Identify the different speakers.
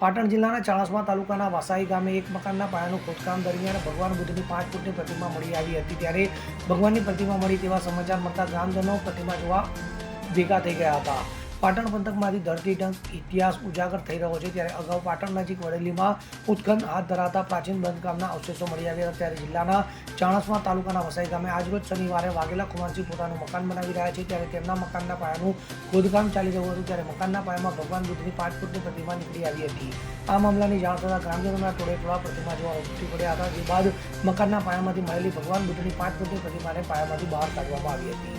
Speaker 1: પાટણ જિલ્લાના ચાણસ્મા તાલુકાના વાસાઈ ગામે એક મકાનના પાયાનું ખોદકામ દરમિયાન ભગવાન બુદ્ધની પાંચ ફૂટની પ્રતિમા મળી આવી હતી. ત્યારે ભગવાનની પ્રતિમા મળી તેવા સમાચાર મળતા ગ્રામજનો પ્રતિમા જોવા ભેગા થઈ ગયા હતા. પાટણ પંથકમાંથી ધરતી ધરતીડંક ઇતિહાસ ઉજાગર થઈ રહ્યો છે. ત્યારે અગાઉ પાટણ નજીક વડેલીમાં ઉત્ખનન હાથ ધરાતા પ્રાચીન બંધકામના અવશેષો મળી આવ્યા ત્યારે જિલ્લાના ચાણસમા તાલુકાના વસાઈ ગામે આજરોજ શનિવારે વાઘેલા કુમારસિંહ પોતાનું મકાન બનાવી રહ્યા છે. ત્યારે તેમના મકાનના પાયાનું ખોદકામ ચાલી રહ્યું હતું. ત્યારે મકાનના પાયામાં ભગવાન બુદ્ધની પાંચ ફૂટની પ્રતિમા નીકળી આવી હતી. આ મામલાની જાણ થતાં ગ્રામજનોના ટોળે ટોળા પ્રતિમા જોવા ઉમટી પડ્યા હતા. જે બાદ મકાનના પાયામાંથી મળેલી ભગવાન બુદ્ધની પાંચ ફૂટની પ્રતિમાને પાયામાંથી બહાર કાઢવામાં આવી હતી.